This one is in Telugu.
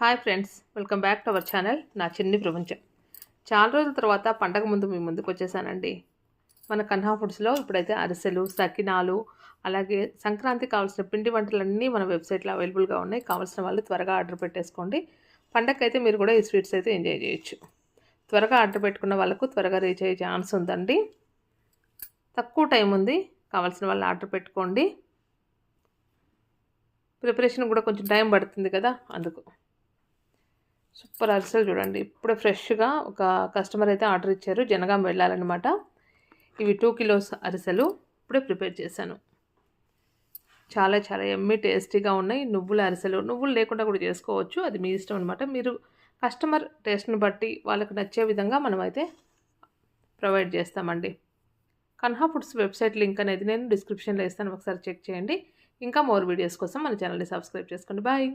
Hi friends welcome back to our channel నా చిన్ని ప్రపంచం. చాలా రోజుల తర్వాత పండగ ముందు మీ ముందుకు వచ్చేసానండి. మన కన్హా ఫుడ్స్లో ఇప్పుడైతే అరిసెలు సకినాలు అలాగే సంక్రాంతి కావాల్సిన పిండి వంటలన్నీ మన వెబ్సైట్లో అవైలబుల్గా ఉన్నాయి. కావాల్సిన వాళ్ళు త్వరగా ఆర్డర్ పెట్టేసుకోండి. పండగకి అయితే మీరు కూడా ఈ స్వీట్స్ అయితే ఎంజాయ్ చేయొచ్చు. త్వరగా ఆర్డర్ పెట్టుకున్న వాళ్ళకు త్వరగా రీచ్ అయ్యే ఛాన్స్ ఉందండి. తక్కువ టైం ఉంది. కావాల్సిన వాళ్ళు ఆర్డర్ పెట్టుకోండి. ప్రిపరేషన్ కూడా కొంచెం టైం పడుతుంది కదా అందుకు. సూపర్ అరిసెలు చూడండి. ఇప్పుడే ఫ్రెష్గా ఒక కస్టమర్ అయితే ఆర్డర్ ఇచ్చారు. జనగాం వెళ్ళాలన్నమాట. ఇవి టూ కిలోస్ అరిసెలు. ఇప్పుడే ప్రిపేర్ చేశాను. చాలా చాలా ఎమ్మి టేస్టీగా ఉన్నాయి. నువ్వుల అరిసెలు. నువ్వులు లేకుండా కూడా చేసుకోవచ్చు. అది మీ ఇష్టం అనమాట మీరు కస్టమర్ టేస్ట్ని బట్టి వాళ్ళకి నచ్చే విధంగా మనమైతే ప్రొవైడ్ చేస్తామండి. కన్హా ఫుడ్స్ వెబ్సైట్ లింక్ అనేది నేను డిస్క్రిప్షన్లో ఇస్తాను. ఒకసారి చెక్ చేయండి. ఇంకా మోర్ వీడియోస్ కోసం మన ఛానల్ని సబ్స్క్రైబ్ చేసుకోండి. బాయ్.